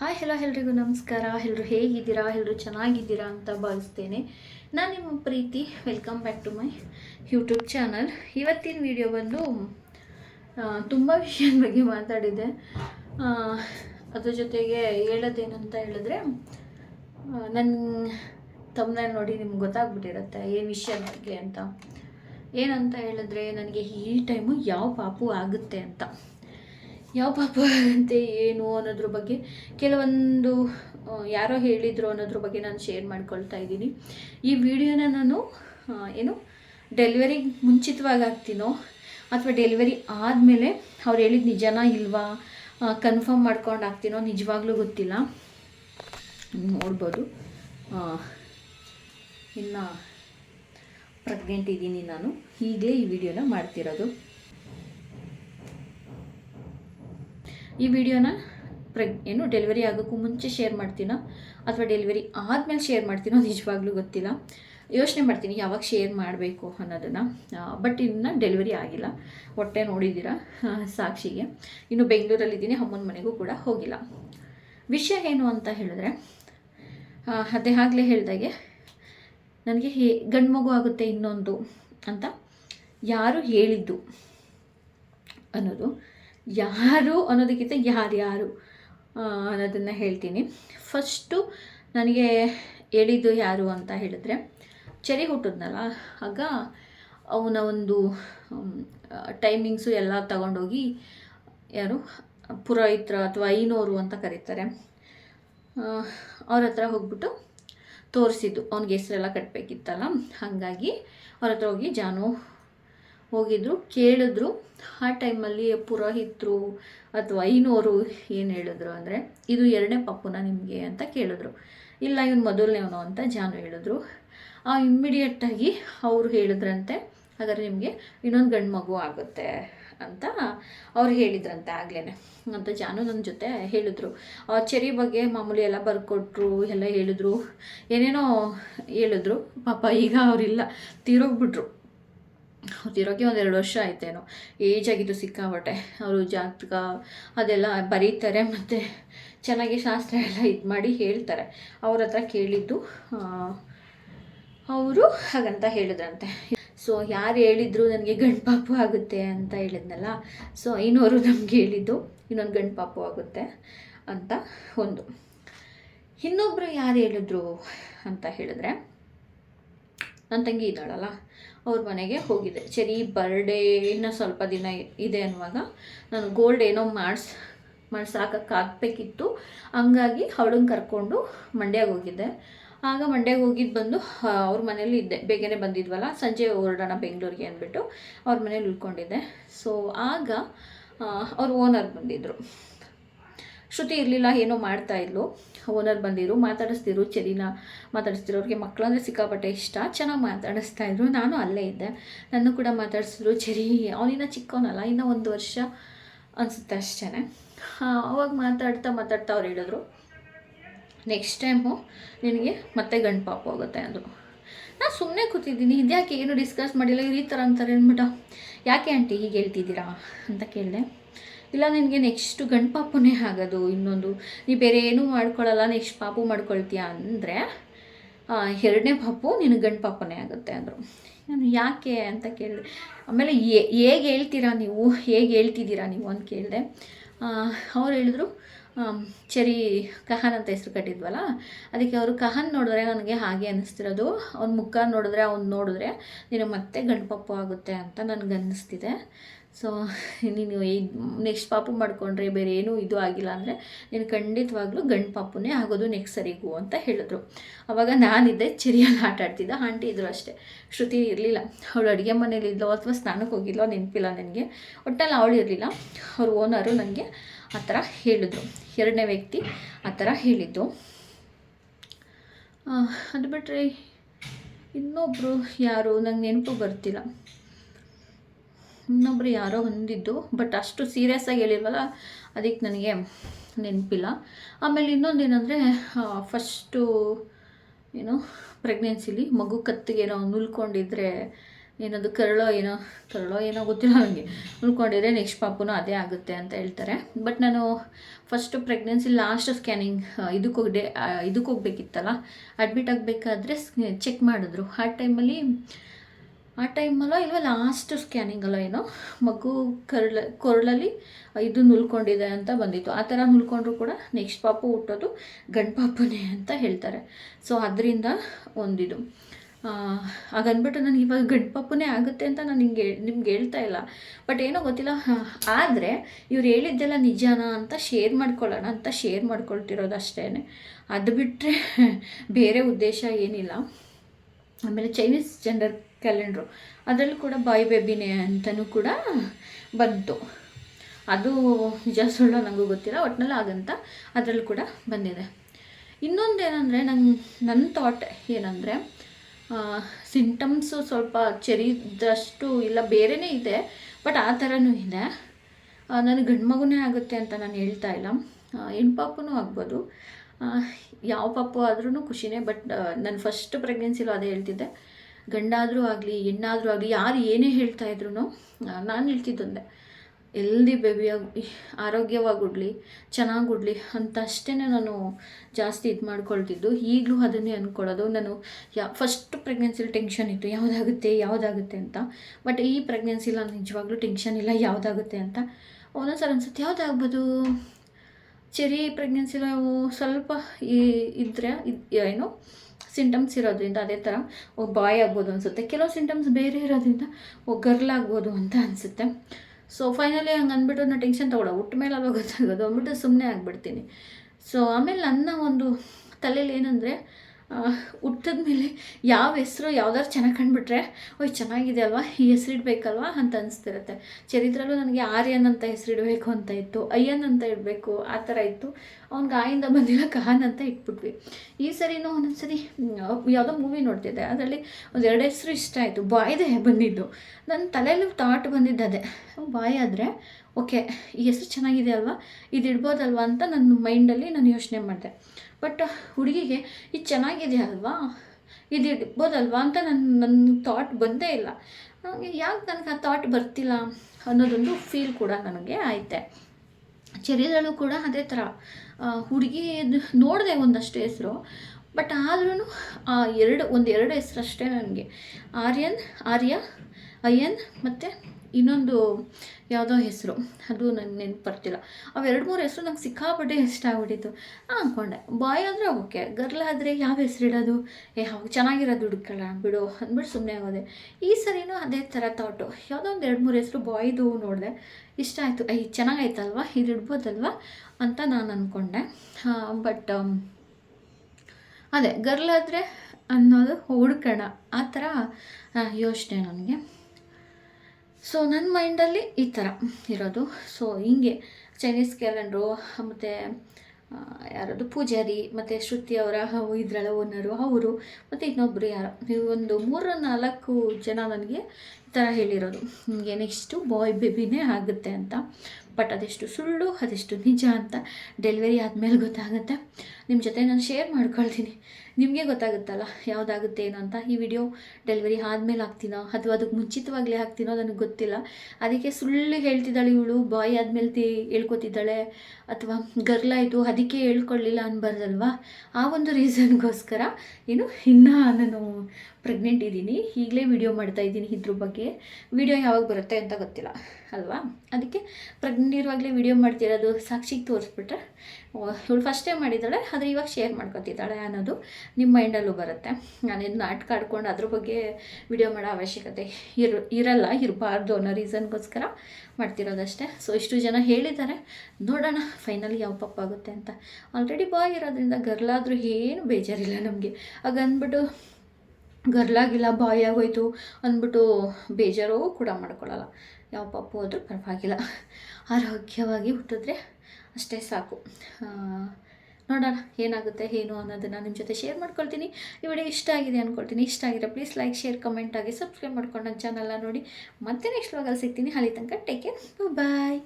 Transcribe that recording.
Hi hello ಎಲ್ರಿಗೂ ನಮಸ್ಕಾರ. ಎಲ್ಲರೂ ಹೇಗಿದ್ದೀರಾ? ಎಲ್ಲರೂ ಚೆನ್ನಾಗಿದ್ದೀರಾ ಅಂತ ಭಾವಿಸ್ತೇನೆ. ನಾನು ನಿಮ್ಮ ಪ್ರೀತಿ. Welcome back to my YouTube channel ಇವತ್ತಿನ ವಿಡಿಯೋ ಬಂದು ತುಂಬ ವಿಷಯದ ಬಗ್ಗೆ ಮಾತಾಡಿದೆ. ಅದ್ರ ಜೊತೆಗೆ ಹೇಳೋದೇನಂತ ಹೇಳಿದ್ರೆ ನನ್ನ ತಮ್ಮನ ನೋಡಿ ನಿಮ್ಗೆ ಗೊತ್ತಾಗ್ಬಿಟ್ಟಿರುತ್ತೆ ಏನು ವಿಷಯದ ಬಗ್ಗೆ ಅಂತ. ಏನಂತ ಹೇಳಿದ್ರೆ, ನನಗೆ ಈ ಟೈಮು ಯಾವ ಪಾಪು ಆಗುತ್ತೆ ಅಂತ. ಯಾವ ಪಾಪ ಅಂತೆ ಏನು ಅನ್ನೋದ್ರ ಬಗ್ಗೆ ಕೆಲವೊಂದು ಯಾರೋ ಹೇಳಿದರು ಅನ್ನೋದ್ರ ಬಗ್ಗೆ ನಾನು ಶೇರ್ ಮಾಡ್ಕೊಳ್ತಾ ಇದ್ದೀನಿ. ಈ ವಿಡಿಯೋನ ನಾನು ಏನು ಡೆಲಿವರಿ ಮುಂಚಿತವಾಗಿ ಹಾಕ್ತೀನೋ ಅಥವಾ ಡೆಲಿವರಿ ಆದಮೇಲೆ ಅವ್ರು ಹೇಳಿದ ನಿಜನಾ ಇಲ್ವಾ ಕನ್ಫರ್ಮ್ ಮಾಡ್ಕೊಂಡು ಹಾಕ್ತೀನೋ ನಿಜವಾಗ್ಲೂ ಗೊತ್ತಿಲ್ಲ. ನೋಡ್ಬೋದು. ಇನ್ನು ಪ್ರೆಗ್ನೆಂಟ್ ಇದ್ದೀನಿ ನಾನು. ಈಗಲೇ ಈ ವಿಡಿಯೋನ ಮಾಡ್ತಿರೋದು. ಈ ವಿಡಿಯೋನ ಪ್ರೆಗ್ ಏನು ಡೆಲಿವರಿ ಆಗೋಕ್ಕೂ ಮುಂಚೆ ಶೇರ್ ಮಾಡ್ತೀನೋ? ಅಥವಾ ಡೆಲಿವರಿ ಆದಮೇಲೆ ಶೇರ್ ಮಾಡ್ತೀನೋ ನಿಜವಾಗ್ಲೂ ಗೊತ್ತಿಲ್ಲ. ಯೋಚನೆ ಮಾಡ್ತೀನಿ ಯಾವಾಗ ಶೇರ್ ಮಾಡಬೇಕು ಅನ್ನೋದನ್ನು. ಬಟ್ ಇನ್ನು ಡೆಲಿವರಿ ಆಗಿಲ್ಲ. ಹೊಟ್ಟೆ ನೋಡಿದ್ದೀರಾ? ಸಾಕ್ಷಿಗೆ. ಇನ್ನು ಬೆಂಗಳೂರಲ್ಲಿದ್ದೀನಿ, ಅಮ್ಮನ ಮನೆಗೂ ಕೂಡ ಹೋಗಿಲ್ಲ. ವಿಷಯ ಏನು ಅಂತ ಹೇಳಿದ್ರೆ ಅದೇ ಆಗಲೇ ಹೇಳ್ದಾಗೆ, ನನಗೆ ಹೇ ಗಂಡು ಮಗು ಆಗುತ್ತೆ ಇನ್ನೊಂದು ಅಂತ ಯಾರು ಹೇಳಿದ್ದು ಅನ್ನೋದು. ಯಾರು ಅನ್ನೋದಕ್ಕಿಂತ ಯಾರ್ಯಾರು ಅನ್ನೋದನ್ನು ಹೇಳ್ತೀನಿ. ಫಸ್ಟು ನನಗೆ ಹೇಳಿದ್ದು ಯಾರು ಅಂತ ಹೇಳಿದ್ರೆ ಚೆರಿ ಹುಟ್ಟಿದ್ನಲ್ಲ, ಆಗ ಅವನ ಒಂದು ಟೈಮಿಂಗ್ಸು ಎಲ್ಲ ತಗೊಂಡೋಗಿ ಯಾರು, ಪುರೋಹಿತ್ರ ಅಥವಾ ಐನೋರು ಅಂತ ಕರೀತಾರೆ. ಅವ್ರ ಹತ್ರ ಹೋಗ್ಬಿಟ್ಟು ತೋರಿಸಿದ್ದು, ಅವ್ನಿಗೆ ಹೆಸರೆಲ್ಲ ಕಟ್ಟಬೇಕಿತ್ತಲ್ಲ ಹಾಗಾಗಿ ಅವ್ರ ಹತ್ರ ಹೋಗಿ ಜಾನು ಹೋಗಿದ್ರು, ಕೇಳಿದ್ರು. ಆ ಟೈಮಲ್ಲಿ ಪುರೋಹಿತರು ಅಥವಾ ಐನೋರು ಏನು ಹೇಳಿದ್ರು ಅಂದರೆ, ಇದು ಎರಡನೇ ಪಪ್ಪುನ ನಿಮಗೆ ಅಂತ ಕೇಳಿದ್ರು. ಇಲ್ಲ, ಇವನು ಮೊದಲನೇವನು ಅಂತ ಜಾನು ಹೇಳಿದ್ರು. ಆ ಇಮ್ಮಿಡಿಯೇಟಾಗಿ ಅವರು ಹೇಳಿದ್ರಂತೆ, ಹಾಗಾದ್ರೆ ನಿಮಗೆ ಇನ್ನೊಂದು ಗಂಡು ಮಗು ಆಗುತ್ತೆ ಅಂತ ಅವ್ರು ಹೇಳಿದ್ರಂತೆ ಆಗ್ಲೇ ಅಂತ ಜಾನು ನನ್ನ ಜೊತೆ ಹೇಳಿದ್ರು. ಚೆರಿ ಬಗ್ಗೆ ಮಾಮೂಲಿ ಎಲ್ಲ ಬರ್ಕೊಟ್ರು, ಎಲ್ಲ ಹೇಳಿದ್ರು. ಏನೇನೋ ಹೇಳಿದ್ರು. ಪಾಪ ಈಗ ಅವರಿಲ್ಲ, ತೀರೋಗ್ಬಿಟ್ರು. ತೀರೋಗಿ ಒಂದೆರಡು ವರ್ಷ ಆಯ್ತೇನೋ ಏಜ್ ಆಗಿತ್ತು ಸಿಕ್ಕಾಬಟ್ಟೆ ಅವರು ಜಾತಕ ಅದೆಲ್ಲ ಬರೀತಾರೆ ಮತ್ತು ಚೆನ್ನಾಗಿ ಶಾಸ್ತ್ರ ಎಲ್ಲ ಇದು ಮಾಡಿ ಹೇಳ್ತಾರೆ. ಅವ್ರ ಹತ್ರ ಕೇಳಿದ್ದು ಅವರು ಹಾಗಂತ ಹೇಳಿದ್ರಂತೆ. ಸೊ ಯಾರು ಹೇಳಿದ್ರು ನನಗೆ ಗಂಡು ಪಾಪು ಆಗುತ್ತೆ ಅಂತ ಹೇಳಿದ್ನಲ್ಲ ಸೊ ಇನ್ನೋರು ನಮ್ಗೆ ಹೇಳಿದ್ದು, ಇನ್ನೊಂದು ಗಂಡು ಪಾಪು ಆಗುತ್ತೆ ಅಂತ ಒಂದು. ಇನ್ನೊಬ್ಬರು ಯಾರು ಹೇಳಿದ್ರು ಅಂತ ಹೇಳಿದ್ರೆ ನನ್ನ ತಂಗಿ ಇದ್ದಾಳಲ್ಲ ಅವ್ರ ಮನೆಗೆ ಹೋಗಿದ್ದೆ ಸರಿ ಬರ್ಡೇ ಇನ್ನೂ ಸ್ವಲ್ಪ ದಿನ ಇದೆ ಅನ್ನುವಾಗ ನಾನು ಗೋಲ್ಡ್ ಏನೋ ಮಾಡಿಸ್ ಮಾಡ್ಸಾಕಕ್ಕೆ ಆಗಬೇಕಿತ್ತು ಹಂಗಾಗಿ ಅವಳನ್ನ ಕರ್ಕೊಂಡು ಮಂಡ್ಯಗೆ ಹೋಗಿದ್ದೆ. ಆಗ ಮಂಡ್ಯಗೆ ಹೋಗಿದ್ದು ಬಂದು ಅವ್ರ ಮನೇಲಿ ಇದ್ದೆ. ಬೇಗನೆ ಬಂದಿದ್ವಲ್ಲ, ಸಂಜೆ ಹೊರಡೋಣ ಬೆಂಗಳೂರಿಗೆ ಅಂದ್ಬಿಟ್ಟು ಅವ್ರ ಮನೇಲಿ ಉಳ್ಕೊಂಡಿದ್ದೆ. ಸೊ ಆಗ ಅವ್ರ ಓನರ್ ಬಂದಿದ್ದರು ಶ್ರುತಿ ಇರಲಿಲ್ಲ, ಏನೋ ಮಾಡ್ತಾ ಇದ್ಲು. ಓನರ್ ಬಂದಿರು ಮಾತಾಡಿಸ್ತಿರು ಚರಿನ ಮಾತಾಡಿಸ್ತಿರು ಅವ್ರಿಗೆ ಮಕ್ಕಳಂದ್ರೆ ಸಿಕ್ಕಾಪಟ್ಟೆ ಇಷ್ಟ. ಚೆನ್ನಾಗಿ ಮಾತಾಡಿಸ್ತಾ ಇದ್ರು. ನಾನು ಅಲ್ಲೇ ಇದ್ದೆ. ನಾನು ಕೂಡ ಮಾತಾಡಿಸಿದ್ರು. ಚರಿ ಅವನಿನ್ನ ಚಿಕ್ಕವನಲ್ಲ, ಇನ್ನೂ ಒಂದು ವರ್ಷ ಅನಿಸುತ್ತೆ ಅಷ್ಟೇ ಅವಾಗ ಮಾತಾಡ್ತಾ ಮಾತಾಡ್ತಾ ಅವ್ರು ಹೇಳಿದ್ರು ನೆಕ್ಸ್ಟ್ ಟೈಮು ನಿನಗೆ ಮತ್ತೆ ಗಂಡು ಪಾಪ ಹೋಗುತ್ತೆ ಅಂದರು. ನಾನು ಸುಮ್ಮನೆ ಕೂತಿದ್ದೀನಿ. ಇದ್ಯಾಕೆ ಏನು ಡಿಸ್ಕಸ್ ಮಾಡಿಲ್ಲ? ಈ ಥರ ಅಂತಾರೆ ಅಂದ್ಬಿಟ್ಟು, ಯಾಕೆ ಆಂಟಿ ಹೀಗೆ ಹೇಳ್ತಿದ್ದೀರಾ? ಅಂತ ಕೇಳಿದೆ. ಇಲ್ಲ, ನಿನಗೆ ನೆಕ್ಸ್ಟು ಗಂಡು ಪಾಪುನೇ ಆಗೋದು, ಇನ್ನೊಂದು. ನೀ ಬೇರೆ ಏನೂ ಮಾಡ್ಕೊಳ್ಳಲ್ಲ ನೆಕ್ಸ್ಟ್ ಪಾಪು ಮಾಡ್ಕೊಳ್ತೀಯ ಅಂದರೆ ಎರಡನೇ ಪಾಪು ನಿನಗೆ ಗಂಡು ಪಾಪನೇ ಆಗುತ್ತೆ ಅಂದರು. ನಾನು ಯಾಕೆ ಅಂತ ಕೇಳಿದೆ. ಆಮೇಲೆ ಹೇಗೆ ಹೇಳ್ತೀರಾ ನೀವು? ಹೇಗೆ ಹೇಳ್ತಿದ್ದೀರಾ ನೀವು ಅಂತ ಕೇಳಿದೆ. ಅವ್ರು ಹೇಳಿದ್ರು ಚರಿ, ಕಹನ್ ಅಂತ ಹೆಸರು ಕಟ್ಟಿದ್ವಲ್ಲ, ಅದಕ್ಕೆ ಅವರು ಕಹನ್ ನೋಡಿದ್ರೆ ನನಗೆ ಹಾಗೆ ಅನ್ನಿಸ್ತಿರೋದು ಅವ್ನ ಮುಖ ನೋಡಿದ್ರೆ, ಅವ್ನು ನೋಡಿದ್ರೆ, ನೀನು ಮತ್ತೆ ಗಂಡು ಪಪ್ಪು ಆಗುತ್ತೆ ಅಂತ ನನಗೆ ಅನ್ನಿಸ್ತಿದೆ ಸೊ ನೀನು ಈಗ ನೆಕ್ಸ್ಟ್ ಪಾಪು ಮಾಡಿಕೊಂಡ್ರೆ ಬೇರೆ ಏನೂ ಇದು ಆಗಿಲ್ಲ ಅಂದರೆ ನೀನು ಖಂಡಿತವಾಗ್ಲೂ ಗಂಡು ಪಾಪುನೇ ಆಗೋದು ನೆಕ್ಸ್ಟ್ ಸರಿಗೂ ಅಂತ ಹೇಳಿದ್ರು. ಅವಾಗ ನಾನಿದ್ದೆ ಚಿರಿಯಲ್ಲಿ ಆಟ ಆಡ್ತಿದ್ದೆ, ಆಂಟಿ ಇದ್ರು ಅಷ್ಟೇ. ಶ್ರುತಿ ಇರಲಿಲ್ಲ. ಅವಳು ಅಡುಗೆ ಮನೇಲಿದ್ಲೋ ಅಥವಾ ಸ್ನಾನಕ್ಕೆ ಹೋಗಿಲ್ಲೋ ನೆನಪಿಲ್ಲ ನನಗೆ. ಒಟ್ಟಲ್ಲಿ ಅವಳು ಇರಲಿಲ್ಲ. ಅವ್ರ ಓನರು ನನಗೆ ಆ ಥರ ಹೇಳಿದ್ರು. ಎರಡನೇ ವ್ಯಕ್ತಿ ಆ ಥರ ಹೇಳಿದ್ದು. ಅದು ಬಿಟ್ಟರೆ ಇನ್ನೊಬ್ಬರು ಯಾರು? ನಂಗೆ ನೆನಪು ಬರ್ತಿಲ್ಲ. ಇನ್ನೊಬ್ರು ಯಾರೋ ಹೊಂದಿದ್ದು ಬಟ್ ಅಷ್ಟು ಸೀರಿಯಸ್ ಆಗಿ ಹೇಳಿಲ್ವಲ್ಲ, ಅದಕ್ಕೆ ನನಗೆ ನೆನಪಿಲ್ಲ. ಆಮೇಲೆ ಇನ್ನೊಂದು ಏನಂದರೆ ಫಸ್ಟು ಏನು ಪ್ರೆಗ್ನೆನ್ಸಿಲಿ ಮಗು ಕತ್ತಿಗೆ ಏನೋ ನುಲ್ಕೊಂಡಿದ್ರೆ, ಏನದು ಕರಳೋ ಏನೋ ಕರಳೋ ಏನೋ ಗೊತ್ತಿಲ್ಲ ನನಗೆ. ಉಳ್ಕೊಂಡಿದ್ರೆ ನೆಕ್ಸ್ಟ್ ಪಾಪುನೂ ಅದೇ ಆಗುತ್ತೆ ಅಂತ ಹೇಳ್ತಾರೆ. ಬಟ್ ನಾನು ಫಸ್ಟು ಪ್ರೆಗ್ನೆನ್ಸಿ ಲಾಸ್ಟ್ ಸ್ಕ್ಯಾನಿಂಗ್ ಇದಕ್ಕೆ ಹೋಗಿ ಇದಕ್ಕೆ ಹೋಗ್ಬೇಕಿತ್ತಲ್ಲ ಅಡ್ಮಿಟ್ ಆಗಬೇಕಾದ್ರೆ ಚೆಕ್ ಮಾಡಿದ್ರು. ಆ ಟೈಮಲ್ಲಿ ಆ ಟೈಮಲ್ಲೋ ಇಲ್ವ ಲಾಸ್ಟ್ ಸ್ಕ್ಯಾನಿಂಗ್ ಅಲ್ಲ ಏನೋ ಮಗು ಕರಳ, ಕೊರಳಲ್ಲಿ ಇದು ನುಲ್ಕೊಂಡಿದೆ ಅಂತ ಬಂದಿತ್ತು. ಆ ಥರ ನುಲ್ಕೊಂಡ್ರು ಕೂಡ ನೆಕ್ಸ್ಟ್ ಪಾಪು ಹುಟ್ಟೋದು ಗಂಡು ಪಾಪನೇ ಅಂತ ಹೇಳ್ತಾರೆ. ಸೊ ಅದರಿಂದ ಒಂದಿದು. ಹಾಗನ್ಬಿಟ್ಟು ನನಗೆ ಇವಾಗ ಗಂಡು ಆಗುತ್ತೆ ಅಂತ ನಾನು ಹಿಂಗೆ ನಿಮ್ಗೆ ಹೇಳ್ತಾ ಇಲ್ಲ. ಬಟ್ ಏನೋ ಗೊತ್ತಿಲ್ಲ ಆದರೆ ಇವ್ರು ಹೇಳಿದ್ದೆಲ್ಲ ನಿಜಾನ ಅಂತ ಶೇರ್ ಮಾಡ್ಕೊಳ್ಳೋಣ ಅಂತ ಶೇರ್ ಮಾಡ್ಕೊಳ್ತಿರೋದು ಅಷ್ಟೇ ಅದು ಬಿಟ್ಟರೆ ಬೇರೆ ಉದ್ದೇಶ ಏನಿಲ್ಲ. ಆಮೇಲೆ ಚೈನೀಸ್ ಜೆಂಡರ್ ಕ್ಯಾಲೆಂಡ್ರು ಅದರಲ್ಲೂ ಕೂಡ ಬಾಯ್ ಬೇಬಿನೇ ಅಂತಲೂ ಕೂಡ ಬಂತು. ಅದು ನಿಜ ಸುಳ್ಳು ನನಗೂ ಗೊತ್ತಿಲ್ಲ ಒಟ್ಟಿನಲ್ಲಿ ಆಗಂತ ಅದರಲ್ಲೂ ಕೂಡ ಬಂದಿದೆ. ಇನ್ನೊಂದು ಏನಂದರೆ ನನ್ನ ಥಾಟ್ ಏನಂದರೆ ಸಿಂಟಮ್ಸು ಸ್ವಲ್ಪ ಚೆರಿದಷ್ಟು ಇಲ್ಲ ಬೇರೆಯೇ ಇದೆ ಬಟ್ ಆ ಥರನೂ ಇದೆ. ನನಗೆ ಗಂಡು ಮಗುನೇ ಆಗುತ್ತೆ ಅಂತ ನಾನು ಹೇಳ್ತಾ ಇಲ್ಲ. ಹೆಣ್ಣು ಪಾಪನೂ ಆಗ್ಬೋದು. ಯಾವ ಪಾಪು ಆದ್ರೂ ಖುಷಿನೇ ಬಟ್ ನಾನು ಫಸ್ಟ್ ಪ್ರೆಗ್ನೆನ್ಸಿಲೂ ಅದೇ ಹೇಳ್ತಿದ್ದೆ. ಗಂಡಾದರೂ ಆಗಲಿ, ಹೆಣ್ಣಾದರೂ ಆಗಲಿ, ಯಾರು ಏನೇ ಹೇಳ್ತಾ ಇದ್ರು ನಾನು ಹೇಳ್ತಿದ್ದೊಂದೆ. ಎಲ್ದಿ ಬೇಬಿಯಾಗಿ ಆರೋಗ್ಯವಾಗಿಡ್ಲಿ ಚೆನ್ನಾಗಿ ಉಡ್ಲಿ ಅಂತ ಅಷ್ಟೇ ನಾನು ಜಾಸ್ತಿ ಇದು ಮಾಡ್ಕೊಳ್ತಿದ್ದು. ಈಗಲೂ ಅದನ್ನೇ ಅಂದ್ಕೊಳ್ಳೋದು ನಾನು ಯಾ ಫಸ್ಟ್ ಪ್ರೆಗ್ನೆನ್ಸಿಲಿ ಟೆನ್ಷನ್ ಇತ್ತು, ಯಾವುದಾಗುತ್ತೆ ಯಾವುದಾಗುತ್ತೆ ಅಂತ. ಬಟ್ ಈ ಪ್ರೆಗ್ನೆನ್ಸಿಲಿ ನಿಜವಾಗ್ಲೂ ಟೆನ್ಷನ್ ಇಲ್ಲ, ಯಾವುದಾಗುತ್ತೆ ಅಂತ. ಒಂದೊಂದ್ಸಲ ಅನ್ಸುತ್ತೆ, ಯಾವುದಾಗ್ಬೋದು? ಚೆರಿ ಪ್ರೆಗ್ನೆನ್ಸಿಲಿ ಸ್ವಲ್ಪ ಈ ಇದ್ದರೆ ಏನು ಸಿಂಟಮ್ಸ್ ಇರೋದ್ರಿಂದ ಅದೇ ಥರ ಬಾಯ್ ಆಗ್ಬೋದು ಅನಿಸುತ್ತೆ. ಕೆಲವು ಸಿಂಟಮ್ಸ್ ಬೇರೆ ಇರೋದ್ರಿಂದ ಗರ್ಲಾಗ್ಬೋದು ಅಂತ ಅನಿಸುತ್ತೆ. ಸೊ ಫೈನಲಿ ಹಂಗೆ ಅಂದ್ಬಿಟ್ಟು ನಾನು ಟೆನ್ಷನ್ ತೊಗೊಳ ಹುಟ್ಟ ಮೇಲೆ ಅವಾಗ ಗೊತ್ತಾಗೋದು. ಅಂದ್ಬಿಟ್ಟು ಸುಮ್ಮನೆ ಆಗಿಬಿಡ್ತೀನಿ. ಸೊ ಆಮೇಲೆ ನನ್ನ ಒಂದು ತಲೆಯಲ್ಲಿ ಏನಂದರೆ ಹುಟ್ಟಿದ ಮೇಲೆ ಯಾವ ಹೆಸರು ಯಾವ್ದಾದ್ರು ಚೆನ್ನಾಗಿ ಕಂಡುಬಿಟ್ರೆ, ಓಯ್, ಚೆನ್ನಾಗಿದೆ ಅಲ್ವಾ? ಈ ಹೆಸರಿಡ್ಬೇಕಲ್ವಾ? ಅಂತ ಅನಿಸ್ತಿರುತ್ತೆ. ಚರಿತ್ರಲ್ಲೂ ನನಗೆ ಆರ್ಯನ್ ಅಂತ ಹೆಸರಿಡಬೇಕು ಅಂತ ಇತ್ತು, ಅಯ್ಯನ್ ಅಂತ ಇಡಬೇಕು, ಆ ಥರ ಇತ್ತು. ಅವ್ನ ಗಾಯಿಂದ ಬಂದಿಲ್ಲ ಕಹಾನ್ ಅಂತ ಇಟ್ಬಿಟ್ವಿ. ಈ ಸರಿನೂ ಒಂದೊಂದ್ಸರಿ ಯಾವುದೋ ಮೂವಿ ನೋಡ್ತಿದ್ದೆ. ಅದರಲ್ಲಿ ಒಂದು ಎರಡು ಹೆಸರು ಇಷ್ಟ ಆಯಿತು. ಬಾಯ್ದೆ ಬಂದಿದ್ದು. ನನ್ನ ತಲೆಯಲ್ಲಿ ಥಾಟ್ ಬಂದಿದ್ದು ಅದೇ ಬಾಯ್ ಓಕೆ, ಈ ಹೆಸರು ಚೆನ್ನಾಗಿದೆ ಅಲ್ವಾ? ಇದು ಇಡ್ಬೋದಲ್ವಾ ಅಂತ ನನ್ನ ಮೈಂಡಲ್ಲಿ ನಾನು ಯೋಚನೆ ಮಾಡಿದೆ. ಬಟ್ ಹುಡುಗಿಗೆ ಇದು ಚೆನ್ನಾಗಿದೆ ಅಲ್ವಾ? ಇದು ಇಡ್ಬೋದಲ್ವಾ? ಅಂತ ನನ್ನ ನನ್ನ ಥಾಟ್ ಬಂದೇ ಇಲ್ಲ. ಯಾಕೆ ನನಗೆ ಆ ಥಾಟ್ ಬರ್ತಿಲ್ಲ ಅನ್ನೋದೊಂದು ಫೀಲ್ ಕೂಡ ನನಗೆ ಆಯಿತೆ. ಚರಿದಳು ಕೂಡ ಅದೇ ಥರ. ಹುಡುಗಿ ನೋಡಿದೆ ಒಂದಷ್ಟು ಹೆಸರು. ಬಟ್ ಆದ್ರೂ ಆ ಎರಡು, ಒಂದು ಎರಡು ಹೆಸರಷ್ಟೇ ನನಗೆ. ಆರ್ಯನ್, ಆರ್ಯ ಅಯ್ಯನ್ ಮತ್ತು ಇನ್ನೊಂದು ಯಾವುದೋ ಹೆಸರು. ಅದು ನನಗೆ ನೆನಪು ಬರ್ತಿಲ್ಲ. ಅವೆರಡು ಮೂರು ಹೆಸರು ನಂಗೆ ಸಿಕ್ಕಾಪಟ್ಟೆ ಇಷ್ಟ ಆಗ್ಬಿಟ್ಟಿತ್ತು. ಅಂದ್ಕೊಂಡೆ ಬಾಯ್ ಆದರೆ ಓಕೆ. ಗರ್ಲ್ ಆದರೆ ಯಾವ ಹೆಸರು ಇಡೋದು ಏ ಹಾವು ಚೆನ್ನಾಗಿರೋದು ಹುಡುಕಲ್ಲ ಬಿಡು ಅಂದ್ಬಿಟ್ಟು ಸುಮ್ಮನೆ ಆಗೋದೆ ಈ ಸರಿನೂ ಅದೇ ಥರ ಥಾಟು. ಯಾವುದೋ ಒಂದು ಎರಡು ಮೂರು ಹೆಸರು ಬಾಯ್ದು ನೋಡಿದೆ. ಇಷ್ಟ ಆಯಿತು. ಐ, ಚೆನ್ನಾಗೈತಲ್ವ? ಇದು ಇಡ್ಬೋದಲ್ವ? ಅಂತ ನಾನು ಅಂದ್ಕೊಂಡೆ ಬಟ್ ಅದೇ ಗರ್ಲ್ ಆದರೆ ಅನ್ನೋದು ಹುಡ್ಕೋಣ. ಆ ಥರ ಯೋಚನೆ ನನಗೆ. ಸೊ ನನ್ನ ಮೈಂಡಲ್ಲಿ ಈ ಥರ ಇರೋದು. ಸೊ ಹಿಂಗೆ ಚೈನೀಸ್ ಕ್ಯಾಲೆಂಡ್ರು, ಮತ್ತು ಯಾರದು ಪೂಜಾರಿ, ಮತ್ತು ಶ್ರುತಿ ಅವರ ಇದ್ರಳ ಓನರು ಅವರು, ಮತ್ತು ಇನ್ನೊಬ್ಬರು ಯಾರು. ನೀವು ಒಂದು ಮೂರು ನಾಲ್ಕು ಜನ ನನಗೆ ಈ ಥರ ಹೇಳಿರೋದು. ನಿಮಗೆ ನೆಕ್ಸ್ಟು ಬಾಯ್ ಬೇಬಿನೇ ಆಗುತ್ತೆ ಅಂತ. ಬಟ್ ಅದೆಷ್ಟು ಸುಳ್ಳು, ಅದೆಷ್ಟು ನಿಜ ಅಂತ ಡೆಲಿವರಿ ಆದಮೇಲೆ ಗೊತ್ತಾಗುತ್ತೆ. ನಿಮ್ಮ ಜೊತೆ ನಾನು ಶೇರ್ ಮಾಡ್ಕೊಳ್ತೀನಿ. ನಿಮಗೆ ಗೊತ್ತಾಗುತ್ತಲ್ಲ ಯಾವುದಾಗುತ್ತೆ ಏನೋ ಅಂತ. ಈ ವಿಡಿಯೋ ಡೆಲಿವರಿ ಆದಮೇಲೆ ಹಾಕ್ತೀನೋ? ಅಥವಾ ಅದಕ್ಕೆ ಮುಂಚಿತವಾಗಲೇ ಹಾಕ್ತೀನೋ? ನನಗೆ ಗೊತ್ತಿಲ್ಲ. ಅದಕ್ಕೆ ಸುಳ್ಳು ಹೇಳ್ತಿದ್ದಾಳೆ ಇವಳು, ಬಾಯ್ ಆದಮೇಲೆ ತಿ ಹೇಳ್ಕೊತಿದ್ದಾಳೆ. ಅಥವಾ ಗರ್ಲಾಯಿತು ಅದಕ್ಕೆ ಹೇಳ್ಕೊಳ್ಳಿಲ್ಲ ಅನ್ಬಾರ್ದಲ್ವಾ? ಆ ಒಂದು ರೀಸನ್ಗೋಸ್ಕರ ಏನು, ಇನ್ನೂ ನಾನು ಪ್ರೆಗ್ನೆಂಟ್ ಇದ್ದೀನಿ ಈಗಲೇ ವಿಡಿಯೋ ಮಾಡ್ತಾ ಇದ್ದೀನಿ ಇದ್ರ ಬಗ್ಗೆ. ವಿಡಿಯೋ ಯಾವಾಗ ಬರುತ್ತೆ ಅಂತ ಗೊತ್ತಿಲ್ಲ. ಅಲ್ವಾ? ಅದಕ್ಕೆ ಪ್ರೆಗ್ನೆಂಟ್ ಇರುವಾಗಲೇ ವಿಡಿಯೋ ಮಾಡ್ತಿರೋದು ಸಾಕ್ಷಿಗೆ ತೋರಿಸ್ಬಿಟ್ರೆ. ಇವಳು ಫಸ್ಟ್ ಮಾಡಿದ್ದಾಳೆ, ಆದರೆ ಇವಾಗ ಶೇರ್ ಮಾಡ್ಕೊತಿದ್ದಾಳೆ ಅನ್ನೋದು ನಿಮ್ಮ ಮೈಂಡಲ್ಲೂ ಬರುತ್ತೆ. ನಾನೇನು ನಾಟಕ ಆಡ್ಕೊಂಡು ಅದ್ರ ಬಗ್ಗೆ ವಿಡಿಯೋ ಮಾಡೋ ಅವಶ್ಯಕತೆ ಇರ, ಇರಲ್ಲ, ಇರಬಾರ್ದು ಅನ್ನೋ ರೀಸನ್ಗೋಸ್ಕರ ಮಾಡ್ತಿರೋದಷ್ಟೇ. ಸೊ ಇಷ್ಟು ಜನ ಹೇಳಿದ್ದಾರೆ. ನೋಡೋಣ ಫೈನಲಿ ಯಾವ ಪಪ್ಪ ಆಗುತ್ತೆ ಅಂತ. ಆಲ್ರೆಡಿ ಬಾಯ್ ಇರೋದ್ರಿಂದ ಗರ್ಲಾದರೂ ಏನು ಬೇಜಾರಿಲ್ಲ ನಮಗೆ. ಆಗ ಅಂದ್ಬಿಟ್ಟು ಗರ್ಲಾಗಿಲ್ಲ ಬಾಯ್ ಆಗೋಯ್ತು ಅಂದ್ಬಿಟ್ಟು ಬೇಜಾರು ಕೂಡ ಮಾಡ್ಕೊಳ್ಳಲ್ಲ. ಯಾವ ಪಾಪು ಆದರೂ ಪರವಾಗಿಲ್ಲ. ಆರೋಗ್ಯವಾಗಿ ಹುಟ್ಟಿದ್ರೆ ಅಷ್ಟೇ ಸಾಕು. ನೋಡೋಣ ಏನಾಗುತ್ತೆ, ಏನು ಅನ್ನೋದನ್ನು ನಿಮ್ಮ ಜೊತೆ ಶೇರ್ ಮಾಡ್ಕೊಳ್ತೀನಿ. ಈ ವಿಡಿಯೋ ಇಷ್ಟ ಆಗಿದೆ ಅಂದ್ಕೊಳ್ತೀನಿ ಇಷ್ಟ ಆಗಿದೆ ಪ್ಲೀಸ್ ಲೈಕ್ ಶೇರ್ ಕಮೆಂಟ್ ಆಗಿ ಸಬ್ಸ್ಕ್ರೈಬ್ ಮಾಡ್ಕೊಂಡು ನನ್ನ ಚಾನಲ್ನ ನೋಡಿ. ಮತ್ತೆ ನೆಕ್ಸ್ಟ್ ವ್ಲಾಗಲ್ಲಿ ಸಿಗ್ತೀನಿ. ಅಲ್ಲಿ ತನಕ ಟೇಕ್ ಕೇರ್ ಬಾಯ್